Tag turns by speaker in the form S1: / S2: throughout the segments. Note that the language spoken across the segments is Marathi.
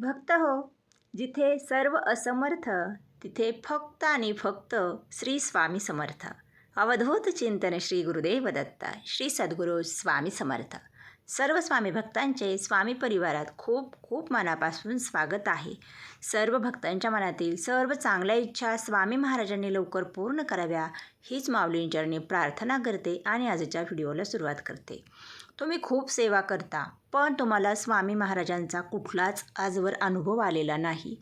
S1: भक्त हो. जिथे सर्व असमर्थ तिथे फक्त आणि फक्त श्री स्वामी समर्थ. अवधूत चिंतन श्री गुरुदेव दत्त श्री सद्गुरू स्वामी समर्थ. सर्व स्वामी भक्तांचे स्वामी परिवारात खूप खूप मनापासून स्वागत आहे. सर्व भक्तांच्या मनातील सर्व चांगल्या इच्छा स्वामी महाराजांनी लवकर पूर्ण कराव्या हीच माऊलींचरणी प्रार्थना करते आणि आजच्या व्हिडिओला सुरुवात करते. तुम्ही खूप सेवा करता. पण तुम्हाला स्वामी महाराजांचा कुठलाच आजवर अनुभव आलेला नाही.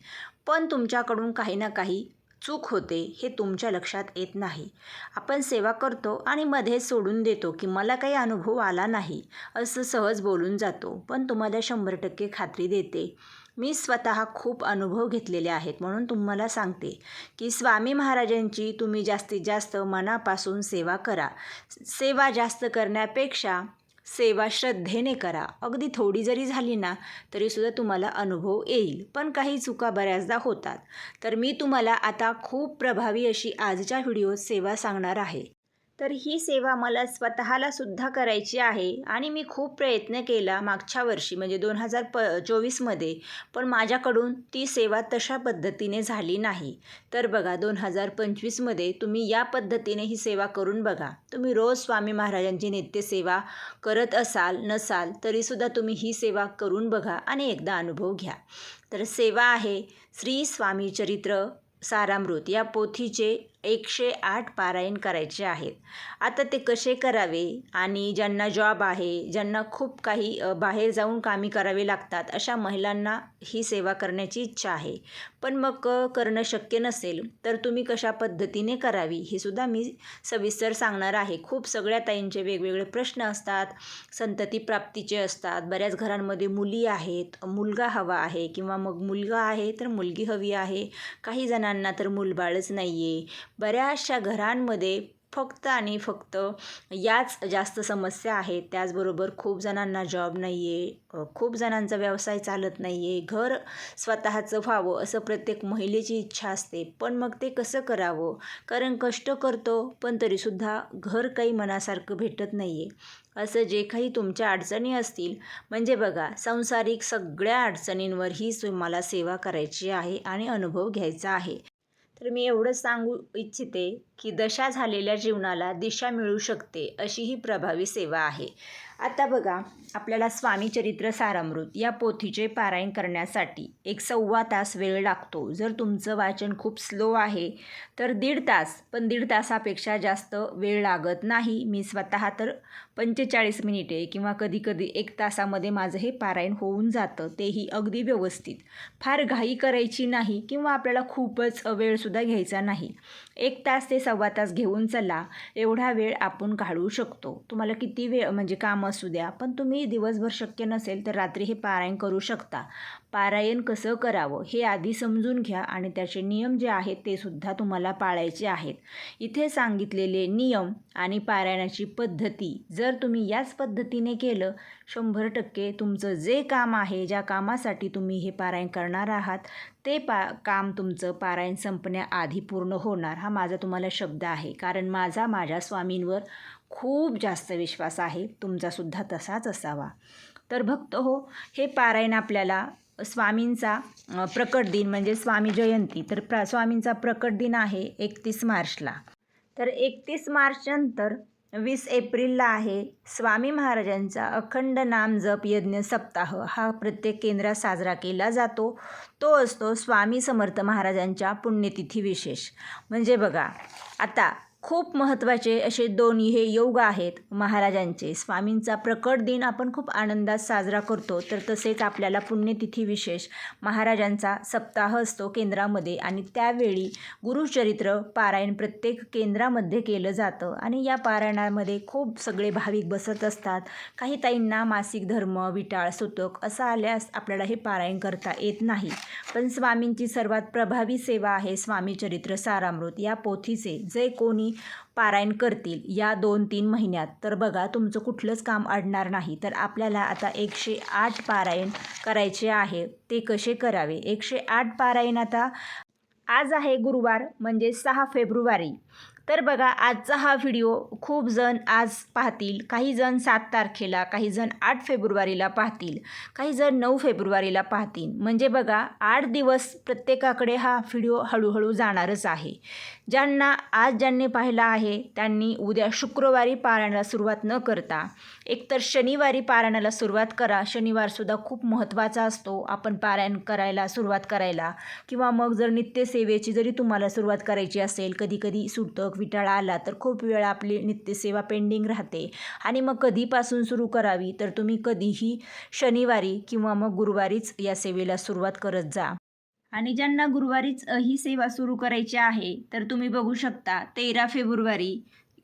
S1: पण तुमच्याकडून काही ना काही चूक होते हे तुमच्या लक्षात येत नाही. आपण सेवा करतो आणि मध्ये सोडून देतो की मला काही अनुभव आला नाही असं सहज बोलून जातो. पण तुम्हाला शंभर टक्के खात्री देते. मी स्वतः खूप अनुभव घेतलेले आहेत म्हणून तुम्हाला सांगते की स्वामी महाराजांची तुम्ही जास्तीत जास्त मनापासून सेवा करा. सेवा जास्त करण्यापेक्षा सेवा श्रद्धेने करा. अगदी थोडी जरी झाली ना तरीसुद्धा तुम्हाला अनुभव येईल. पण काही चुका बऱ्याचदा होतात. तर मी तुम्हाला आता खूप प्रभावी अशी आजच्या व्हिडिओत सेवा सांगणार आहे. तर ही सेवा मला स्वतःला सुद्धा करायची आहे आणि मी खूप प्रयत्न केला मागच्या वर्षी म्हणजे दोन हजार प चोवीसमध्ये पण माझ्याकडून ती सेवा तशा पद्धतीने झाली नाही. तर बघा दोन हजार पंचवीसमध्ये तुम्ही या पद्धतीने ही सेवा करून बघा. तुम्ही रोज स्वामी महाराजांची नित्यसेवा करत असाल नसाल तरीसुद्धा तुम्ही ही सेवा करून बघा आणि एकदा अनुभव घ्या. तर सेवा आहे श्री स्वामी चरित्र सारामृत. या पोथीचे एकशे आठ पारायण करायचे आहेत. आता ते कसे करावे आणि ज्यांना जॉब आहे ज्यांना खूप काही बाहेर जाऊन कामे करावे लागतात अशा महिलांना ही सेवा करण्याची इच्छा आहे. पण मग करणं शक्य नसेल तर तुम्ही कशा पद्धतीने करावी हे सुद्धा मी सविस्तर सांगणार आहे. खूप सगळ्या ताईंचे वेगवेगळे प्रश्न असतात संतती प्राप्तीचे असतात बऱ्याच घरांमध्ये मुली आहेत मुलगा हवा आहे किंवा मग मुलगा आहे तर मुलगी हवी आहे काही जणांना तर मुलबाळच नाही आहे बऱ्याचशा घरांमध्ये फक्त आणि फक्त याच जास्त समस्या आहेत. त्याचबरोबर खूप जणांना जॉब नाही आहे खूप जणांचा व्यवसाय चालत नाही आहे घर स्वतःचं व्हावं असं प्रत्येक महिलेची इच्छा असते. पण मग ते कसं करावं? कारण कष्ट करतो पण तरीसुद्धा घर काही मनासारखं भेटत नाही आहे असं जे काही तुमच्या अडचणी असतील म्हणजे बघा संसारिक सगळ्या अडचणींवर ही तुम्हाला सेवा करायची आहे आणि अनुभव घ्यायचा आहे. तर मी एवढं सांगू इच्छिते की दशा झालेल्या जीवनाला दिशा मिळू शकते अशी ही प्रभावी सेवा आहे. आता बघा आपल्याला स्वामी चरित्र सारामृत या पोथीचे पारायण करण्यासाठी एक सव्वा तास वेळ लागतो. जर तुमचं वाचन खूप स्लो आहे तर दीड तास पण दीड तासापेक्षा जास्त वेळ लागत नाही. मी स्वतः तर पंचेचाळीस मिनिटे किंवा कधी कधी एक तासामध्ये माझं हे पारायण होऊन जातं तेही अगदी व्यवस्थित. फार घाई करायची नाही किंवा आपल्याला खूपच वेळसुद्धा घ्यायचा नाही. एक तास ते सव्वा तास घेऊन चला एवढा वेळ आपण काढू शकतो. तुम्हाला किती वेळ म्हणजे काम असू द्या. पण तुम्ही दिवसभर शक्य नसेल तर रात्री हे पारायण करू शकता. पारायण कसं करावं हे आधी समजून घ्या आणि त्याचे नियम जे आहेत ते सुद्धा तुम्हाला पाळायचे आहेत. इथे सांगितलेले नियम आणि पारायणाची पद्धती जर तुम्ही याच पद्धतीने केलं शंभर टक्के तुमचं जे काम आहे ज्या कामासाठी तुम्ही हे पारायण करणार आहात ते पा काम तुमचं पारायण संपण्याआधी पूर्ण होणार. हा माझा तुम्हाला शब्द आहे. कारण माझा माझ्या स्वामींवर खूप जास्त विश्वास आहे तुमचासुद्धा तसाच असावा. तर भक्त हो हे पारायण आपल्याला स्वामींचा प्रकट दिन म्हणजे स्वामी जयंती तर प्र स्वामींचा प्रकट दिन आहे एकतीस मार्चला. तर एकतीस मार्चनंतर वीस एप्रिलला आहे स्वामी महाराजांचा अखंड नाम जप यज्ञ सप्ताह. हा प्रत्येक केंद्रात साजरा केला जातो. तो असतो स्वामी समर्थ महाराजांच्या पुण्यतिथी विशेष. म्हणजे बघा आता खूप महत्त्वाचे असे दोन हे योग आहेत. महाराजांचे. स्वामींचा प्रकट दिन आपण खूप आनंदात साजरा करतो. तर तसेच आपल्याला पुण्यतिथी विशेष महाराजांचा सप्ताह असतो केंद्रामध्ये आणि त्यावेळी गुरुचरित्र पारायण प्रत्येक केंद्रामध्ये केलं जातं. आणि या पारायणामध्ये खूप सगळे भाविक बसत असतात. काही ताईंना मासिक धर्म विटाळ सुतक असं आल्यास आपल्याला हे पारायण करता येत नाही. पण स्वामींची सर्वात प्रभावी सेवा आहे स्वामी चरित्र सारामृत. या पोथीचे जे कोणी पारायण करतील या दोन तीन महिन्यात. तर बघा तुमचं कुठलंच काम अडणार नाही. तर आपल्याला आता एकशे आठ पारायण करायचे आहे. ते कसे करावे? एकशे आठ पारायण आता आज आहे गुरुवार म्हणजे सहा फेब्रुवारी. तर बघा आजचा हा व्हिडिओ खूप जण आज पाहतील. काही जण सात तारखेला काही जण आठ फेब्रुवारीला पाहतील. काही जण नऊ फेब्रुवारीला पाहतील. म्हणजे बघा आठ दिवस प्रत्येकाकडे हा व्हिडिओ हळूहळू जाणारच आहे. ज्यांना आज ज्यांनी पाहिला आहे त्यांनी उद्या शुक्रवारी पारायणाला सुरुवात न करता एकतर शनिवारी पारायणाला सुरुवात करा. शनिवारसुद्धा खूप महत्त्वाचा असतो आपण पारायण करायला सुरुवात करायला. किंवा मग जर नित्यसेवेची जरी तुम्हाला सुरुवात करायची असेल कधी कधी सुतक विटाळा आला तर खूप वेळ आपली नित्यसेवा पेंडिंग राहते. आणि मग कधीपासून सुरू करावी? तर तुम्ही कधीही शनिवारी किंवा मग गुरुवारीच या सेवेला सुरुवात करत जा. आणि ज्यांना गुरुवारीच ही सेवा सुरू करायची आहे तर तुम्ही बघू शकता तेरा फेब्रुवारी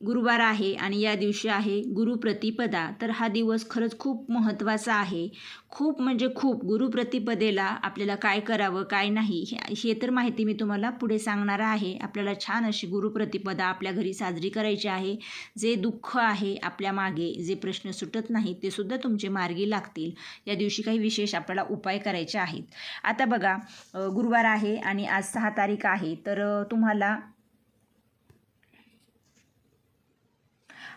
S1: गुरुवार आहे आणि या दिवशी आहे गुरुप्रतिपदा तर हा दिवस खरंच खूप महत्त्वाचा आहे. खूप म्हणजे खूप. गुरुप्रतिपदेला आपल्याला काय करावं काय नाही हे हे तर माहिती मी तुम्हाला पुढे सांगणार आहे. आपल्याला छान अशी गुरुप्रतिपदा आपल्या घरी साजरी करायची आहे. जे दुःख आहे आपल्या मागे जे प्रश्न सुटत नाहीत ते सुद्धा तुमचे मार्गी लागतील. या दिवशी काही विशेष आपल्याला उपाय करायचे आहेत. आता बघा गुरुवार आहे आणि आज सहा तारीख आहे. तर तुम्हाला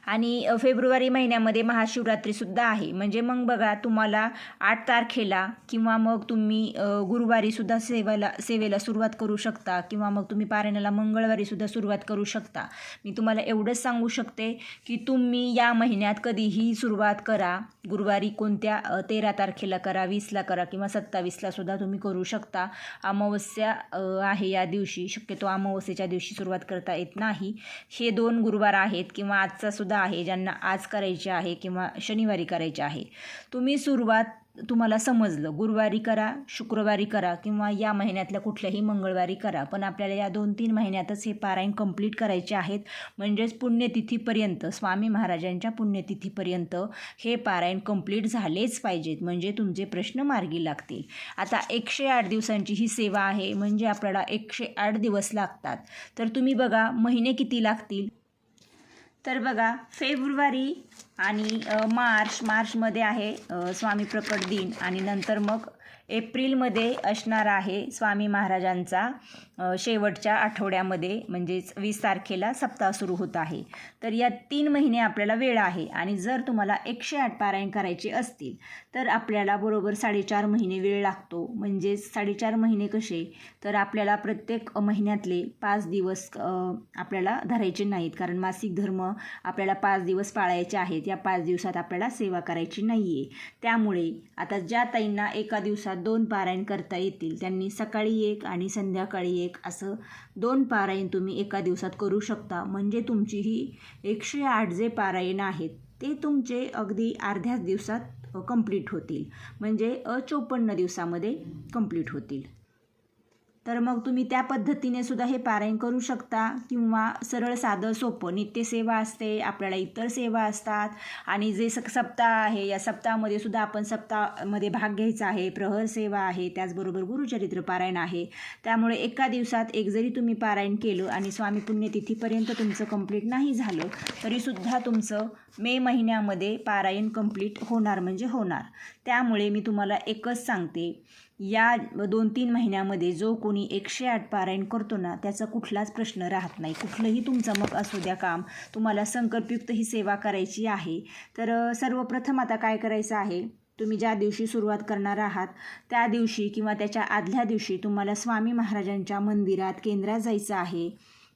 S1: आणि फेब्रुवारी महिन्यामध्ये महाशिवरात्रीसुद्धा आहे. म्हणजे मग बघा तुम्हाला आठ तारखेला किंवा मग तुम्ही गुरुवारीसुद्धा सेवेला सेवेला सुरुवात करू शकता किंवा मग तुम्ही पारायणाला मंगळवारीसुद्धा सुरुवात करू शकता. मी तुम्हाला एवढंच सांगू शकते की तुम्ही या महिन्यात कधीही सुरुवात करा. गुरुवारी कोणत्या तेरा तारखेला करा वीसला करा किंवा सत्तावीसला सुद्धा तुम्ही करू शकता. अमावस्या आहे या दिवशी. शक्यतो अमावस्येच्या दिवशी सुरुवात करता येत नाही. हे दोन गुरुवार आहेत किंवा आजचा सुद्धा आहे ज्यांना आज करायचे आहे किंवा शनिवारी करायचे आहे. तुम्ही सुरुवात तुम्हाला समजलं. गुरुवारी करा शुक्रवारी करा किंवा या महिन्यातल्या कुठल्याही मंगळवारी करा. पण आपल्याला या दोन तीन महिन्यातच हे पारायण कंप्लीट करायचे आहेत. म्हणजेच पुण्यतिथीपर्यंत स्वामी महाराजांच्या पुण्यतिथीपर्यंत हे पारायण कंप्लीट झालेच पाहिजेत. म्हणजे तुमचे प्रश्न मार्गी लागतील. आता एकशे आठ दिवसांची ही सेवा आहे. म्हणजे आपल्याला एकशे आठ दिवस लागतात. तर तुम्ही बघा महिने किती लागतील? तर बघा फेब्रुवारी आणि मार्च मार्चमध्ये आहे स्वामी प्रकट दिन. आणि नंतर मग एप्रिलमध्ये असणार आहे स्वामी महाराजांचा. शेवटच्या आठवड्यामध्ये म्हणजेच वीस तारखेला सप्ताह सुरू होत आहे. तर या तीन महिने आपल्याला वेळ आहे आणि जर तुम्हाला एकशे आठ पारायण करायचे असतील तर आपल्याला बरोबर साडेचार महिने वेळ लागतो. म्हणजेच साडेचार महिने कसे? तर आपल्याला प्रत्येक महिन्यातले पाच दिवस आपल्याला धरायचे नाहीत. कारण मासिक धर्म आपल्याला पाच दिवस पाळायचे आहेत. या पाच दिवसात आपल्याला सेवा करायची नाही आहे त्यामुळे आता ज्या ताईंना एका दिवसात दोन पारायण करता येतील त्यांनी सकाळी एक आणि संध्याकाळी एक एक असं दोन पारायण तुम्ही एका दिवसात करू शकता. म्हणजे तुमची ही एकशे आठ जे पारायण आहेत ते तुमचे अगदी अर्ध्याच दिवसात कंप्लीट होतील. म्हणजे अचोपन्न चोपन्न दिवसामध्ये कंप्लीट होतील. तर मग तुम्ही त्या पद्धतीने सुद्धा हे पारायण करू शकता किंवा सरळ साधं सोपं. नित्यसेवा असते आपल्याला इतर सेवा असतात. आणि जे स सप्ताह आहे या सप्ताहामध्ये सुद्धा आपण सप्ताहामध्ये भाग घ्यायचा आहे. प्रहर सेवा आहे त्याचबरोबर गुरुचरित्र पारायण आहे. त्यामुळे एका दिवसात एक जरी तुम्ही पारायण केलं आणि स्वामी पुण्यतिथीपर्यंत तुमचं कंप्लीट नाही झालं तरीसुद्धा तुमचं मे महिन्यामध्ये पारायण कंप्लीट होणार म्हणजे होणार. त्यामुळे मी तुम्हाला एकच सांगते या दोन तीन महिन्यामध्ये जो कोणी एकशे आठ पारायण करतो ना त्याचा कुठलाच प्रश्न राहत नाही. कुठलंही तुमचं मग असू द्या काम तुम्हाला संकल्पयुक्त ही सेवा करायची आहे. तर सर्वप्रथम आता काय करायचं आहे? तुम्ही ज्या दिवशी सुरुवात करणार आहात त्या दिवशी किंवा त्याच्या आदल्या दिवशी तुम्हाला स्वामी महाराजांच्या मंदिरात केंद्रात जायचं आहे.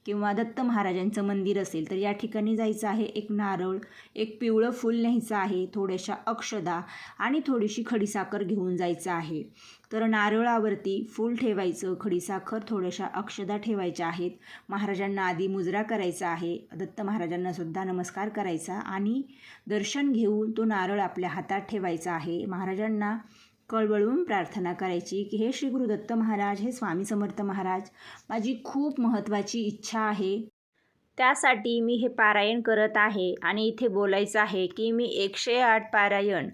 S1: किंवा दत्त महाराजांचं मंदिर असेल तर या ठिकाणी जायचं आहे. एक नारळ एक पिवळं फूल न्यायचं आहे थोड्याशा अक्षदा आणि थोडीशी खडीसाखर घेऊन जायचं आहे. तर नारळावरती फूल ठेवायचं खडीसाखर थोड्याशा अक्षदा ठेवायच्या आहेत. महाराजांना आधी मुजरा करायचा आहे. दत्त महाराजांनासुद्धा नमस्कार करायचा आणि दर्शन घेऊन तो नारळ आपल्या हातात ठेवायचा आहे. महाराजांना कळवळून प्रार्थना करायची की हे श्री गुरुदत्त महाराज हे स्वामी समर्थ महाराज माझी खूप महत्त्वाची इच्छा आहे. त्यासाठी मी हे पारायण करत आहे आणि इथे बोलायचं आहे की मी एकशे आठ पारायण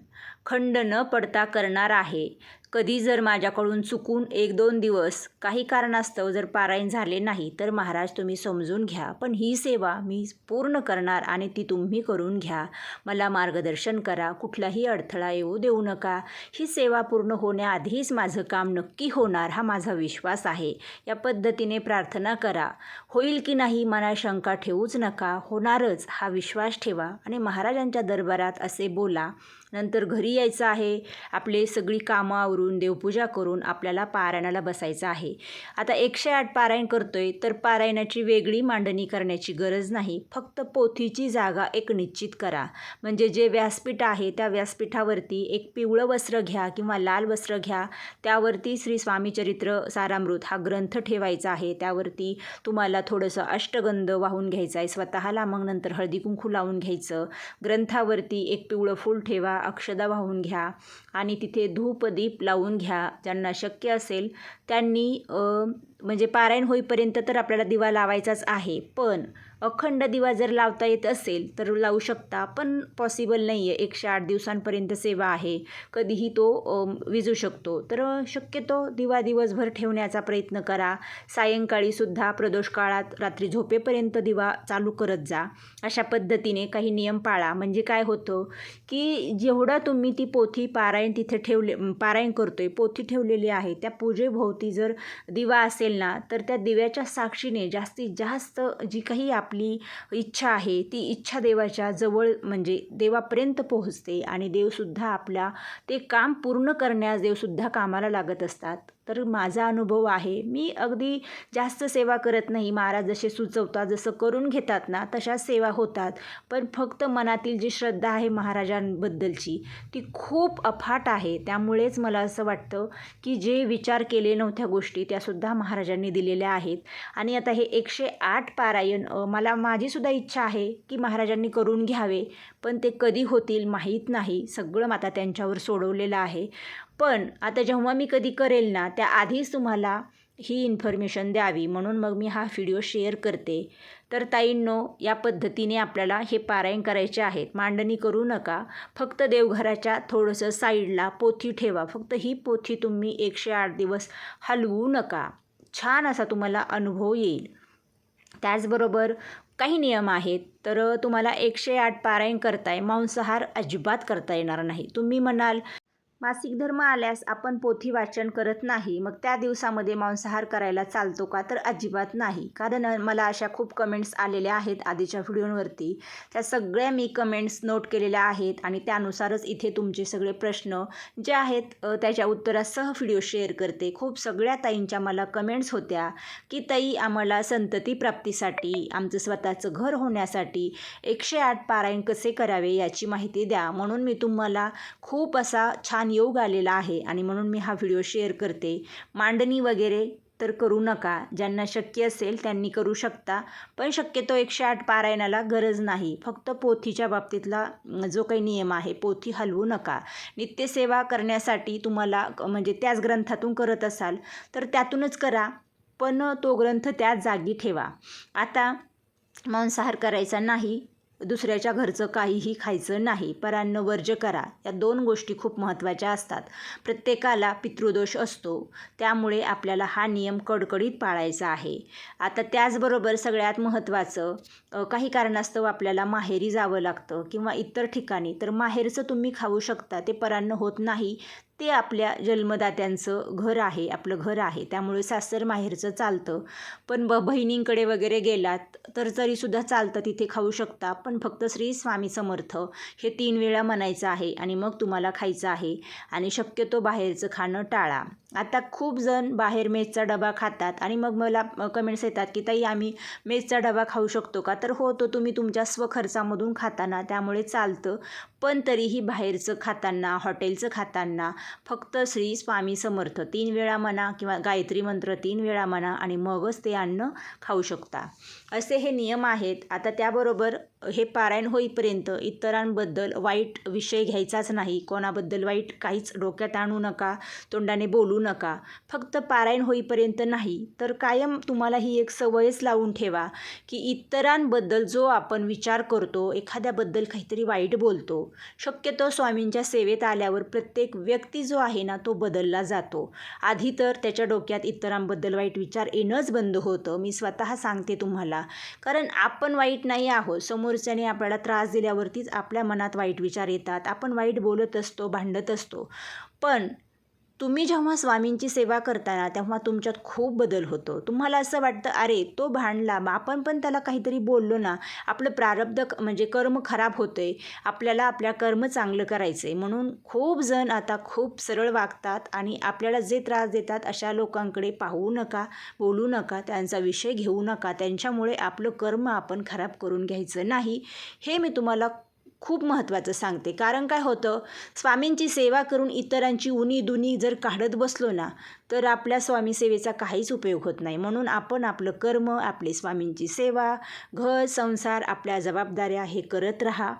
S1: खंड न पडता करणार आहे. कधी जर माझ्याकडून चुकून एक दोन दिवस काही कारणास्तव जर पारायण झाले नाही तर महाराज तुम्ही समजून घ्या. पण ही सेवा मी पूर्ण करणार आणि ती तुम्ही करून घ्या. मला मार्गदर्शन करा. कुठलाही अडथळा येऊ देऊ नका. ही सेवा पूर्ण होण्याआधीच माझं काम नक्की होणार हा माझा विश्वास आहे. या पद्धतीने प्रार्थना करा. होईल की नाही मला शंका ठेवूच नका. होणारच हा विश्वास ठेवा आणि महाराजांच्या दरबारात असे बोला. नंतर घरी यायचं आहे. आपले सगळी कामं आवरून देवपूजा करून आपल्याला पारायणाला बसायचं आहे. आता एकशे आठ पारायण करतोय तर पारायणाची वेगळी मांडणी करण्याची गरज नाही. फक्त पोथीची जागा एक निश्चित करा. म्हणजे जे व्यासपीठ आहे त्या व्यासपीठावरती एक पिवळं वस्त्र घ्या किंवा लाल वस्त्र घ्या. त्यावरती श्री स्वामीचरित्र सारामृत हा ग्रंथ ठेवायचा आहे. त्यावरती तुम्हाला थोडंसं अष्टगंध वाहून घ्यायचं आहे. स्वतःला मग नंतर हळदी कुंकू लावून घ्यायचं. ग्रंथावरती एक पिवळं फूल ठेवा. अक्षदा वाहून घ्या आणि तिथे धूप दीप लावून घ्या. ज्यांना शक्य असेल त्यांनी म्हणजे पारायण होईपर्यंत तर आपल्याला दिवा लावायचाच आहे. पण अखंड दिवा जर लावता येत असेल तर लावू शकता पण पॉसिबल नाही आहे एकशे आठ दिवसांपर्यंत सेवा आहे. कधीही तो विजू शकतो. तर शक्यतो दिवा दिवसभर ठेवण्याचा प्रयत्न करा. सायंकाळीसुद्धा प्रदोष काळात रात्री झोपेपर्यंत दिवा चालू करत जा. अशा पद्धतीने काही नियम पाळा. म्हणजे काय होतं की जेवढं तुम्ही ती पोथी पारायण तिथे ठेवले पारायण करतोय पोथी ठेवलेली आहे त्या पूजेभोवती जर दिवा असेल ना तर त्या दिव्याच्या साक्षीने जास्तीत जास्त जी काही आप आपली इच्छा आहे ती इच्छा देवाच्या जवळ म्हणजे देवापर्यंत पोहोचते आणि देवसुद्धा आपला ते काम पूर्ण करण्यास देवसुद्धा कामाला लागत असतात. तर माझा अनुभव आहे. मी अगदी जास्त सेवा करत नाही. महाराज जसे सुचवतात जसं करून घेतात ना तशाच सेवा होतात. पण फक्त मनातील जी श्रद्धा आहे महाराजांबद्दलची ती खूप अफाट आहे. त्यामुळेच मला असं वाटतं की जे विचार केले नव्हत्या गोष्टी त्यासुद्धा महाराजांनी दिलेल्या आहेत. आणि आता हे एकशे आठ पारायण मला माझीसुद्धा इच्छा आहे की महाराजांनी करून घ्यावे. पण ते कधी होतील माहीत नाही. सगळं आता त्यांच्यावर सोडवलेलं आहे. पण आता जेव्हा मी कधी करेल ना त्याआधीच तुम्हाला ही इन्फॉर्मेशन द्यावी. म्हणून मग मी हा व्हिडिओ शेअर करते. तर ताईंनो या पद्धतीने आपल्याला हे पारायण करायचे आहेत. मांडणी करू नका. फक्त देवघराच्या थोडंसं साईडला पोथी ठेवा. फक्त ही पोथी तुम्ही एकशे आठ दिवस हलवू नका. छान असा तुम्हाला अनुभव येईल. त्याचबरोबर काही नियम आहेत. तर तुम्हाला एकशे आठ पारायण करताय मांसाहार अजिबात करता येणार नाही. तुम्ही म्हणाल मासिक धर्म आल्यास आपण पोथी वाचन करत नाही मग त्या दिवसामध्ये मांसाहार करायला चालतो का तर अजिबात नाही. कारण मला अशा खूप कमेंट्स आलेल्या आहेत आधीच्या व्हिडिओवरती. त्या सगळ्या मी कमेंट्स नोट केलेल्या आहेत आणि त्यानुसारच इथे तुमचे सगळे प्रश्न जे आहेत त्याच्या उत्तरासह व्हिडिओ शेअर करते. खूप सगळ्या ताईंच्या मला कमेंट्स होत्या की ताई आम्हाला संतती प्राप्तीसाठी आमचं स्वतःचं घर होण्यासाठी एकशे आठ पारायण कसे करावे याची माहिती द्या. म्हणून मी तुम्हाला खूप असा छान योग आलेला आहे आणि म्हणून मी हा व्हिडिओ शेअर करते. मांडणी वगैरे तर करू नका. ज्यांना शक्य असेल त्यांनी करू शकता. पण शक्यतो एकशे आठ पारायणाला गरज नाही. फक्त पोथीच्या बाबतीतला जो काही नियम आहे पोथी हलवू नका. नित्यसेवा करण्यासाठी तुम्हाला म्हणजे त्याच ग्रंथातून करत असाल तर त्यातूनच करा. पण तो ग्रंथ त्याच जागी ठेवा. आता मांसाहार करायचा नाही दुसऱ्याच्या घरचं काहीही खायचं नाही. परान्न वर्ज करा. या दोन गोष्टी खूप महत्त्वाच्या असतात. प्रत्येकाला पितृदोष असतो. त्यामुळे आपल्याला हा नियम कडकडीत पाळायचा आहे. आता त्याचबरोबर सगळ्यात महत्त्वाचं काही कारणास्तव आपल्याला माहेरी जावं लागतं किंवा इतर ठिकाणी. तर माहेरचं तुम्ही खाऊ शकता. ते परान्न होत नाही. ते आपल्या जन्मदात्यांचं घर आहे आपलं घर आहे. त्यामुळे सासर माहेरचं चालतं. पण ब बहिणींकडे वगैरे गेलात तर तरीसुद्धा चालतं तिथे खाऊ शकता. पण फक्त श्री स्वामी समर्थ हे तीन वेळा म्हणायचं आहे आणि मग तुम्हाला खायचं आहे. आणि शक्यतो बाहेरचं खाणं टाळा. आता खूप जण बाहेर मेसचा डबा खातात आणि मग मला कमेंट्स येतात की ताई आम्ही मेसचा डबा खाऊ शकतो का? तर हो तो तुम्ही तुमच्या स्वखर्चामधून खाताना त्यामुळे चालतं. पण तरीही बाहेरचं खाताना हॉटेलचं खाताना फक्त श्री स्वामी समर्थ तीन वेळा म्हणा किंवा गायत्री मंत्र तीन वेळा म्हणा आणि मगच ते अन्न खाऊ शकता. असे हे नियम आहेत. आता त्याबरोबर हे पारायण होईपर्यंत इतरांबद्दल वाईट विषय घ्यायचाच नाही. कोणाबद्दल वाईट काहीच डोक्यात आणू नका तोंडाने बोलू नका. फक्त पारायण होईपर्यंत नाही. तर कायम तुम्हाला ही एक सवयच लावून ठेवा की इतरांबद्दल जो आपण विचार करतो एखाद्याबद्दल काहीतरी वाईट बोलतो. शक्यतो स्वामींच्या सेवेत आल्यावर प्रत्येक व्यक्ती जो आहे ना तो बदलला जातो. आधी तर त्याच्या डोक्यात इतरांबद्दल वाईट विचार येणंच बंद होतं. मी स्वतः सांगते तुम्हाला. कारण आपण वाईट नाही आहोत. समोरच्याने आपल्याला त्रास दिल्यावरतीच आपल्या मनात वाईट विचार येतात. आपण वाईट बोलत असतो भांडत असतो. पण तुम्ही जेव्हा स्वामींची सेवा करताना तेव्हा तुमच्यात खूप बदल होतो. तुम्हाला असं वाटतं अरे तो भांडला मग आपण पण त्याला काहीतरी बोललो ना आपलं प्रारब्ध म्हणजे कर्म खराब होतं आहे आपल्याला आपल्या कर्म चांगलं करायचं आहे म्हणून खूप जण आता खूप सरळ वागतात आणि आपल्याला जे त्रास देतात अशा लोकांकडे पाहू नका बोलू नका त्यांचा विषय घेऊ नका. त्यांच्यामुळे आपलं कर्म आपण खराब करून घ्यायचं नाही. हे मी तुम्हाला खूप महत्त्वाचं सांगते. कारण काय होतं स्वामींची सेवा करून इतरांची उनी दुनी जर काढत बसलो ना तर आपल्या स्वामी सेवेचा काहीच उपयोग होत नाही. म्हणून आपण आपलं कर्म आपली स्वामींची सेवा घर संसार आपल्या जबाबदाऱ्या हे करत राहा.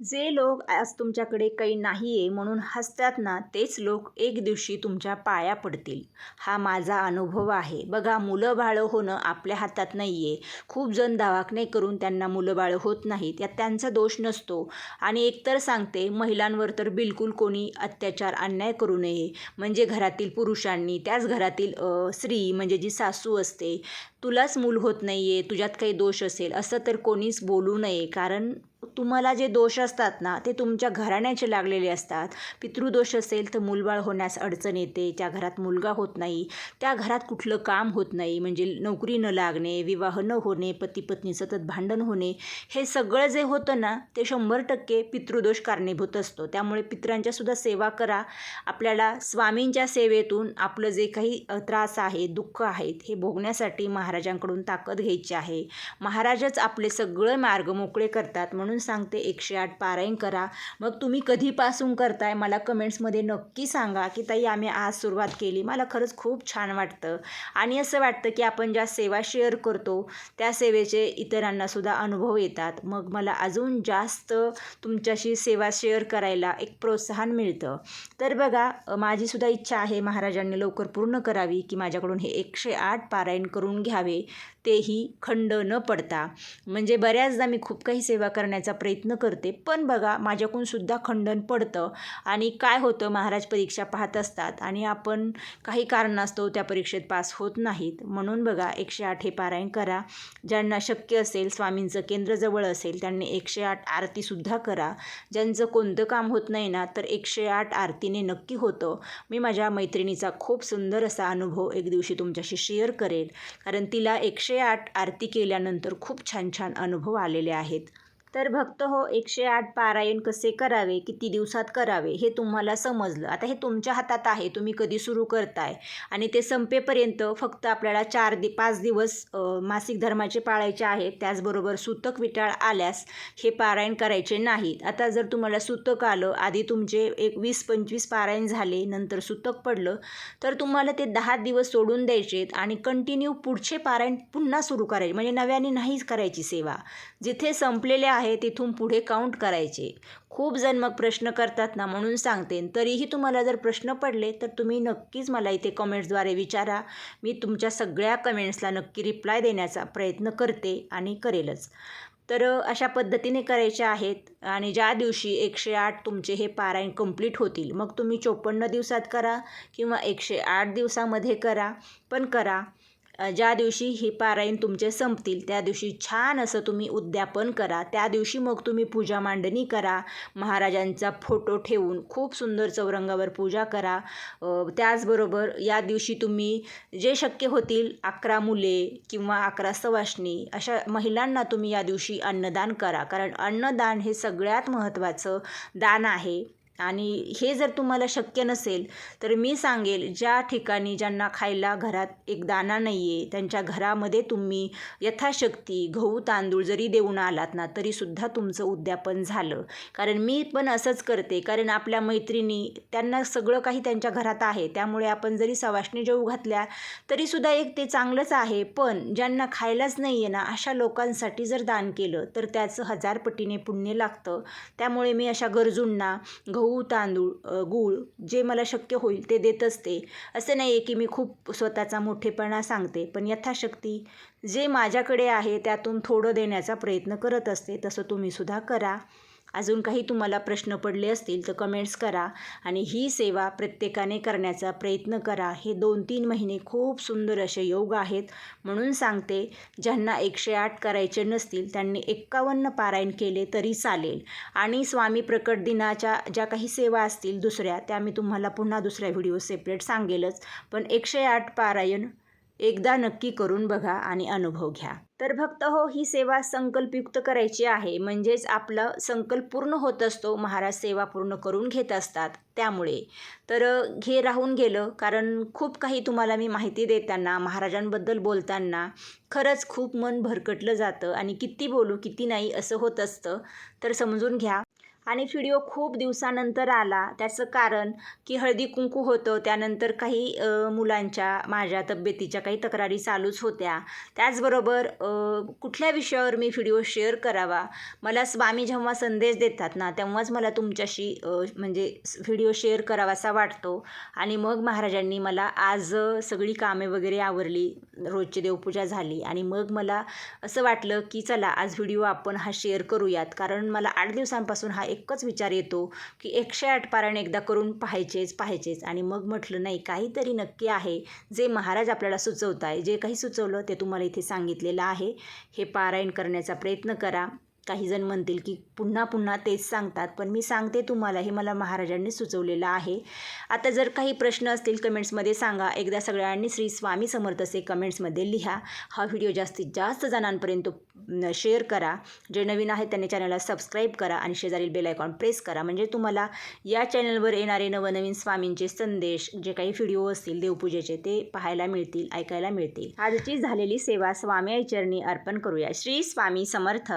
S1: जे लोक आज तुमच्याकडे काही नाही आहे म्हणून हसतात ना तेच लोक एक दिवशी तुमच्या पाया पडतील. हा माझा अनुभव आहे. बघा मुलं बाळं होणं आपल्या हातात नाही आहे खूप जण दवाखाने करून त्यांना मुलं बाळं होत नाहीत. यात त्यांचा दोष नसतो. आणि एकतर सांगते महिलांवर तर बिलकुल कोणी अत्याचार अन्याय करू नये. म्हणजे घरातील पुरुषांनी त्याच घरातील स्त्री म्हणजे जी सासू असते तुलाच मूल होत नाही आहे तुझ्यात काही दोष असेल असं तर कोणीच बोलू नये. कारण तुम्हाला जे दोष असतात ना ते तुमच्या घराण्याचे लागलेले असतात. पितृदोष असेल तर मूलबाळ होण्यास अडचण येते त्या घरात मुलगा होत नाही. त्या घरात कुठलं काम होत नाही म्हणजे नोकरी न लागणे विवाह न होणे पती पत्नी सतत भांडण होणे हे सगळं जे होतं ना ते शंभर टक्के पितृदोष कारणीभूत असतो. त्यामुळे पित्रांच्यासुद्धा सेवा करा. आपल्याला स्वामींच्या सेवेतून आपलं जे काही त्रास आहे दुःख आहेत हे भोगण्यासाठी महाराजांकडून ताकद घ्यायची आहे. महाराजच आपले सगळे मार्ग मोकळे करतात म्हणून म्हणून सांगते एकशे आठ पारायण करा. मग तुम्ही कधीपासून करताय मला कमेंट्समध्ये नक्की सांगा की ताई आम्ही आज सुरुवात केली. मला खरंच खूप छान वाटतं. आणि असं वाटतं की आपण ज्या सेवा शेअर करतो त्या सेवेचे इतरांना सुद्धा अनुभव येतात. मग मला अजून जास्त तुमच्याशी सेवा शेअर करायला एक प्रोत्साहन मिळतं. तर बघा माझीसुद्धा इच्छा आहे महाराजांनी लवकर पूर्ण करावी की माझ्याकडून हे एकशे आठ पारायण करून घ्यावे. तेही खंड न पडता. म्हणजे बऱ्याचदा मी खूप काही सेवा करण्याचा प्रयत्न करते पण बघा माझ्याकडून सुद्धा खंडन पडतं आणि काय होतं महाराज परीक्षा पाहत असतात आणि आपण काही कारणास्तव त्या परीक्षेत पास होत नाहीत. म्हणून बघा एकशे आठ हे पारायण करा. ज्यांना शक्य असेल स्वामींचं केंद्र जवळ असेल त्यांनी एकशे आठ आरतीसुद्धा करा. ज्यांचं कोणतं काम होत नाही ना तर एकशे आठ आरतीने नक्की होतं. मी माझ्या मैत्रिणीचा खूप सुंदर असा अनुभव एक दिवशी तुमच्याशी शेअर करेल. कारण तिला एकशे आठ आरती केल्यानंतर खूप छान छान अनुभव आलेले आहेत. तर भक्त हो एकशे आठ पारायण कसे करावे? किती दिवसात करावे? हे तुम्हाला समजलं. आता हे तुमच्या हातात आहे. तुम्ही कधी सुरू करताय? आणि ते संपेपर्यंत फक्त आपल्याला चार दि पाच दिवस मासिक धर्माचे पाळायचे आहेत. त्याचबरोबर सूतक विटाळ आल्यास हे पारायण करायचे नाहीत. आता जर तुम्हाला सूतक आलं आधी तुमचे एक वीस पंचवीस पारायण झाले नंतर सूतक पडलं तर तुम्हाला ते दहा दिवस सोडून द्यायचेत आणि कंटिन्यू पुढचे पारायण पुन्हा सुरू करायचे. म्हणजे नव्याने नाहीच करायची सेवा. जिथे संपलेल्या आहे तिथून पुढे काउंट करायचे. खूप जण मग प्रश्न करतात ना म्हणून सांगते. तरीही तुम्हाला जर प्रश्न पडले तर तुम्ही नक्कीच मला इथे कमेंट्सद्वारे विचारा. मी तुमच्या सगळ्या कमेंट्सला नक्की रिप्लाय देण्याचा प्रयत्न करते आणि करेलच. तर अशा पद्धतीने करायचे आहेत. आणि ज्या दिवशी एकशे आठ तुमचे हे पारायण कंप्लीट होतील मग तुम्ही चोपन्न दिवसात करा किंवा एकशे आठ दिवसामध्ये करा. पण करा. ज्या दिवशी हे पारायण तुमचे संपतील त्या दिवशी छान असं तुम्ही उद्यापन करा. त्या दिवशी मग तुम्ही पूजा मांडणी करा. महाराजांचा फोटो ठेवून खूप सुंदर चौरंगावर पूजा करा. त्याचबरोबर या दिवशी तुम्ही जे शक्य होतील अकरा मुले किंवा अकरा सवाशणी अशा महिलांना तुम्ही या दिवशी अन्नदान करा. कारण अन्नदान हे सगळ्यात महत्त्वाचं दान आहे. आणि हे जर तुम्हाला शक्य नसेल तर मी सांगेल ज्या ठिकाणी ज्यांना खायला घरात एक दाणा नाही आहे त्यांच्या घरामध्ये तुम्ही यथाशक्ती गहू तांदूळ जरी देऊन आलात ना तरीसुद्धा तुमचं उद्यापन झालं. कारण मी पण असंच करते. कारण आपल्या मैत्रिणी त्यांना सगळं काही त्यांच्या घरात आहे. त्यामुळे आपण जरी सवाष्णी जेवू घातल्या तरीसुद्धा एक ते चांगलंच आहे. पण ज्यांना खायलाच नाही आहे ना अशा लोकांसाठी जर दान केलं तर त्याचं हजार पटीने पुण्य लागतं. त्यामुळे मी अशा गरजूंना गहू तांदूळ गूळ जे मला शक्य होईल ते देत असते. असं नाही आहे की मी खूप स्वतःचा मोठेपणा सांगते पण यथाशक्ती जे माझ्याकडे आहे त्यातून थोडं देण्याचा प्रयत्न करत असते तसं तुम्हीसुद्धा करा. अजून काही तुम्हाला प्रश्न पडले असतील तर कमेंट्स करा आणि ही सेवा प्रत्येकाने करण्याचा प्रयत्न करा. हे दोन तीन महिने खूप सुंदर असे योग आहेत. म्हणून सांगते ज्यांना एकशे आठ करायचे नसतील त्यांनी एक्कावन्न पारायण केले तरी चालेल. आणि स्वामी प्रकट दिनाच्या ज्या काही सेवा असतील दुसऱ्या त्या मी तुम्हाला पुन्हा दुसऱ्या व्हिडिओ सेपरेट सांगेलच. पण एकशे आठ पारायण एकदा नक्की करून बघा आणि अनुभव घ्या. तर भक्त हो ही सेवा संकल्पयुक्त करायची आहे. म्हणजेच आपला संकल्प पूर्ण होत असतो महाराज सेवा पूर्ण करून घेत असतात त्यामुळे. तर हे राहून गेलं. कारण खूप काही तुम्हाला मी माहिती देताना महाराजांबद्दल बोलताना खरंच खूप मन भरकटलं जातं आणि किती बोलू किती नाही असं होत असतं. तर समजून घ्या. आणि व्हिडिओ खूप दिवसानंतर आला. त्याचं कारण की हळदी कुंकू होतं. त्यानंतर काही मुलांच्या माझ्या तब्येतीच्या काही तक्रारी चालूच होत्या. त्याचबरोबर कुठल्या विषयावर मी व्हिडिओ शेअर करावा? मला स्वामी जेव्हा संदेश देतात ना तेव्हाच मला तुमच्याशी म्हणजे व्हिडिओ शेअर करावासा वाटतो. आणि मग महाराजांनी मला आज सगळी कामे वगैरे आवरली. रोजची देवपूजा झाली. आणि मग मला असं वाटलं की चला आज व्हिडिओ आपण हा शेअर करूयात. कारण मला आठ दिवसांपासून हा एक एकच विचार येतो की एकशे आठ पारायण एकदा करून पाहायचेच पाहायचेच. आणि मग म्हटलं नाही काहीतरी नक्की आहे जे महाराज आपल्याला सुचवत आहे जे काही सुचवलं ते तुम्हाला इथे सांगितलेलं आहे. हे पारायण करण्याचा प्रयत्न करा. काहीजण म्हणतील की पुन्हा पुन्हा तेच सांगतात पण मी सांगते तुम्हाला हे मला महाराजांनी सुचवलेलं आहे. आता जर काही प्रश्न असतील कमेंट्समध्ये सांगा. एकदा सगळ्यांनी श्री स्वामी समर्थ असे कमेंट्समध्ये लिहा. हा व्हिडिओ जास्तीत जास्त जणांपर्यंत शेअर करा. जे नवीन आहेत त्यांनी चॅनलला सबस्क्राईब करा आणि शेजारील बेल आयकॉन प्रेस करा. म्हणजे तुम्हाला या चॅनलवर येणारे नवनवीन स्वामींचे संदेश जे काही व्हिडिओ असतील देवपूजेचे ते पाहायला मिळतील ऐकायला मिळतील. आजची झालेली सेवा स्वामी आई चरणी अर्पण करूया. श्री स्वामी समर्थ.